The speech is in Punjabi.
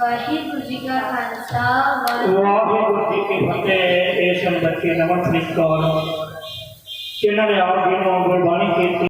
ਵਾਹਿਗੁਰੂ ਜੀ ਕਾ ਖਾਲਸਾ ਵਾਹਿਗੁਰੂ ਜੀ ਕੀ ਫਤਿਹ। ਇਹ ਸਨ ਨਵਾਂ ਤਰੀਕਾ ਜਿਨ੍ਹਾਂ ਨੇ ਆਪ ਜੀ ਨੂੰ ਗੁਰਬਾਣੀ ਕੀਤੀ।